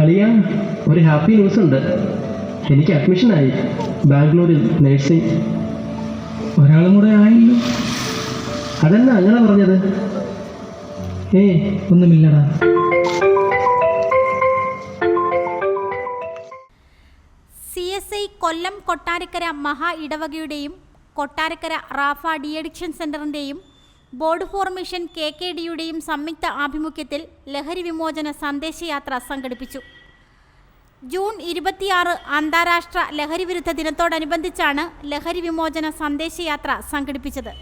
അളിയ ഒരു happy news ഉണ്ട്. എനിക്ക് അഡ്മിഷനായി ബാംഗ്ലൂരിൽ നേഴ്സിംഗ് ഒരാളും കൂടെ ആയില്ലോ. അതല്ല അങ്ങനെ പറഞ്ഞത്? ഏ ഒന്നുമില്ലടാ. C S I Kollam Kottarakkara മഹാ ഇടവകയുടെയും കൊട്ടാരക്കര റാഫ ഡി അഡിക്ഷൻ സെന്ററിന്റെയും ബോർഡ് ഫോർമേഷൻ കെ കെ ഡിയുടെയും സംയുക്ത ആഭിമുഖ്യത്തിൽ ലഹരി വിമോചന സന്ദേശയാത്ര സംഘടിപ്പിച്ചു. ജൂൺ ഇരുപത്തിയാറ് അന്താരാഷ്ട്ര ലഹരി വിരുദ്ധ ദിനത്തോടനുബന്ധിച്ചാണ് ലഹരി വിമോചന സന്ദേശയാത്ര സംഘടിപ്പിച്ചത്.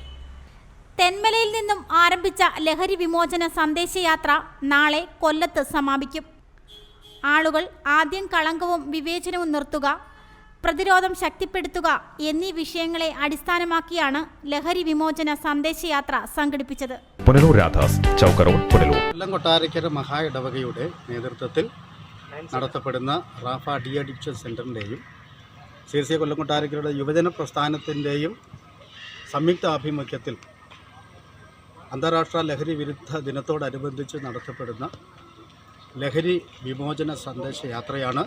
തെന്മലയിൽ നിന്നും ആരംഭിച്ച ലഹരി വിമോചന സന്ദേശയാത്ര നാളെ കൊല്ലത്ത് സമാപിക്കും. ആളുകൾ ആദ്യം കളങ്കവും വിവേചനവും നിർത്തുക പ്രതിരോധം ശക്തിപ്പെടുത്തുക എന്നീ വിഷയങ്ങളെ അടിസ്ഥാനമാക്കിയാണ് ലഹരി വിമോചന സന്ദേശയാത്ര സംഘടിപ്പിച്ചത്. പുനലൂർ രാധാസ് ചൗക്ക റോഡ് പുനലൂർ. കൊല്ലം കൊട്ടാരക്കര മഹാ ഇടവകയുടെ നേതൃത്വത്തിൽ നടത്തപ്പെടുന്ന റാഫ ഡി അഡിക്ഷൻ സെന്ററിന്റെയും സി എസ് സി കൊല്ലം കൊട്ടാരക്കരയുടെ യുവജന പ്രസ്ഥാനത്തിന്റെയും സംയുക്ത ആഭിമുഖ്യത്തിൽ അന്താരാഷ്ട്ര ലഹരി വിരുദ്ധ ദിനത്തോടനുബന്ധിച്ച് നടത്തപ്പെടുന്ന ലഹരി വിമോചന സന്ദേശയാത്രയാണ്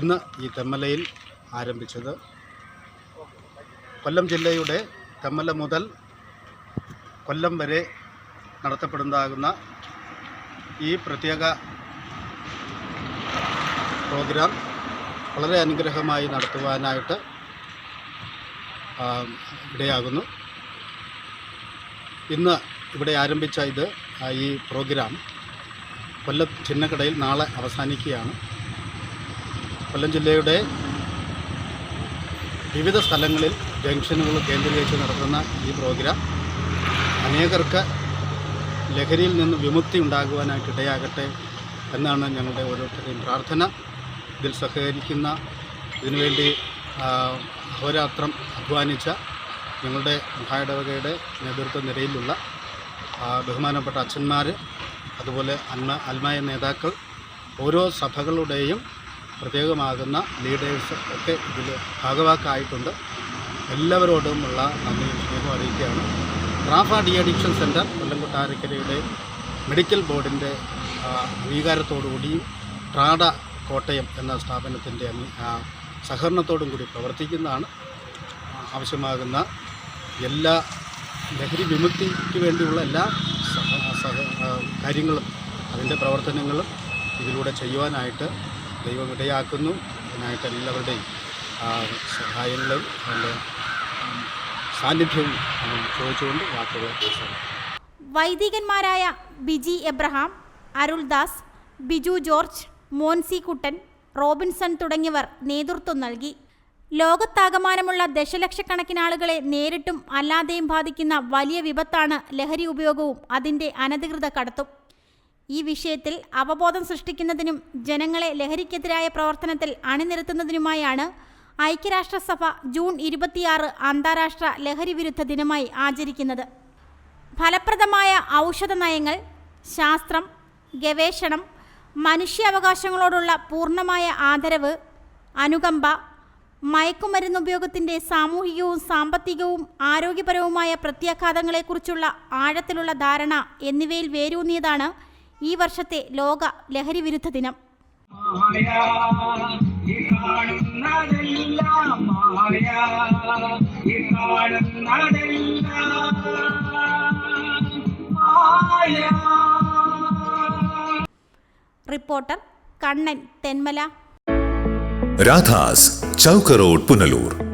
ഇന്ന് ഈ തെമ്മലയിൽ ആരംഭിച്ചത്. കൊല്ലം ജില്ലയുടെ തെമ്മല മുതൽ കൊല്ലം വരെ നടത്തപ്പെടുന്നതാകുന്ന ഈ പ്രത്യേക പ്രോഗ്രാം വളരെ അനുഗ്രഹമായി നടത്തുവാനായിട്ട് ഇടയാകുന്നു. ഇന്ന് ഇവിടെ ആരംഭിച്ച ഇത് ഈ പ്രോഗ്രാം കൊല്ലം ചിന്നക്കടയിൽ നാളെ അവസാനിക്കുകയാണ്. കൊല്ലം ജില്ലയുടെ വിവിധ സ്ഥലങ്ങളിൽ ജംഗ്ഷനുകൾ കേന്ദ്രീകരിച്ച് നടത്തുന്ന ഈ പ്രോഗ്രാം അനേകർക്ക് ലഹരിയിൽ നിന്ന് വിമുക്തി ഉണ്ടാകുവാനായിട്ട് ഇടയാകട്ടെ എന്നാണ് ഞങ്ങളുടെ ഓരോരുത്തരുടെയും പ്രാർത്ഥന. ഇതിൽ സഹകരിക്കുന്ന ഇതിനുവേണ്ടി അഹോരാത്രം അധ്വാനിച്ച ഞങ്ങളുടെ മഹായിടവകയുടെ നേതൃത്വ നിരയിലുള്ള ബഹുമാനപ്പെട്ട അച്ഛന്മാർ അതുപോലെ അന്മ അൽമായ നേതാക്കൾ ഓരോ സഭകളുടെയും പ്രത്യേകമാകുന്ന ലീഡേഴ്സ് ഒക്കെ ഇതിൽ ഭാഗവാക്കായിട്ടുണ്ട്. എല്ലാവരോടുമുള്ള നന്ദിയും സ്നേഹം അറിയിക്കുകയാണ്. Rafa de addiction centre Kollam കൊട്ടാരക്കരയുടെ medical ബോർഡിന്റെ അംഗീകാരത്തോടുകൂടിയും ട്രാഡ കോട്ടയം എന്ന സ്ഥാപനത്തിന്റെ സഹകരണത്തോടും കൂടി പ്രവർത്തിക്കുന്നതാണ്. ആവശ്യമാകുന്ന എല്ലാ ലഹരി വിമുക്തിക്ക് വേണ്ടിയുള്ള എല്ലാ കാര്യങ്ങളും അതിന്റെ പ്രവർത്തനങ്ങളും ഇതിലൂടെ ചെയ്യുവാനായിട്ട് ദൈവം ഇടയാക്കുന്നു അതിനായിട്ട് എല്ലാവരുടെയും സഹായങ്ങളും അതിന്റെ സാന്നിധ്യവും ചോദിച്ചുകൊണ്ട് വാക്കുകൾ വൈദികന്മാരായ Biji Abraham Aruldas Biju George Moncy Kuttan Robinson തുടങ്ങിയവർ നേതൃത്വം നൽകി. ലോകത്താകമാനമുള്ള ദശലക്ഷക്കണക്കിന് ആളുകളെ നേരിട്ടും അല്ലാതെയും ബാധിക്കുന്ന വലിയ വിപത്താണ് ലഹരി ഉപയോഗവും അതിന്റെ അനധികൃത കടത്തും. ഈ വിഷയത്തിൽ അവബോധം സൃഷ്ടിക്കുന്നതിനും ജനങ്ങളെ ലഹരിക്കെതിരായ പ്രവർത്തനത്തിൽ അണിനിരത്തുന്നതിനുമായാണ് ഐക്യരാഷ്ട്രസഭ ജൂൺ ഇരുപത്തിയാറ് അന്താരാഷ്ട്ര ലഹരി വിരുദ്ധ ദിനമായി ആചരിക്കുന്നത്. ഫലപ്രദമായ ഔഷധ നയങ്ങൾ ശാസ്ത്രം ഗവേഷണം മനുഷ്യാവകാശങ്ങളോടുള്ള പൂർണമായ ആദരവ് അനുകമ്പ മയക്കുമരുന്നുപയോഗത്തിന്റെ സാമൂഹികവും സാമ്പത്തികവും ആരോഗ്യപരവുമായ പ്രത്യാഘാതങ്ങളെക്കുറിച്ചുള്ള ആഴത്തിലുള്ള ധാരണ എന്നിവയിൽ വേരൂന്നിയതാണ് ഈ വർഷത്തെ ലോക ലഹരി വിരുദ്ധ ദിനം. മായ ഈ കാണുന്നതെല്ലാം മായ ഈ കാണുന്നതെല്ലാം മായ. റിപ്പോർട്ടർ കണ്ണൻ തെന്മല. രാധാസ് ചൗക്കറോഡ് പുനലൂർ.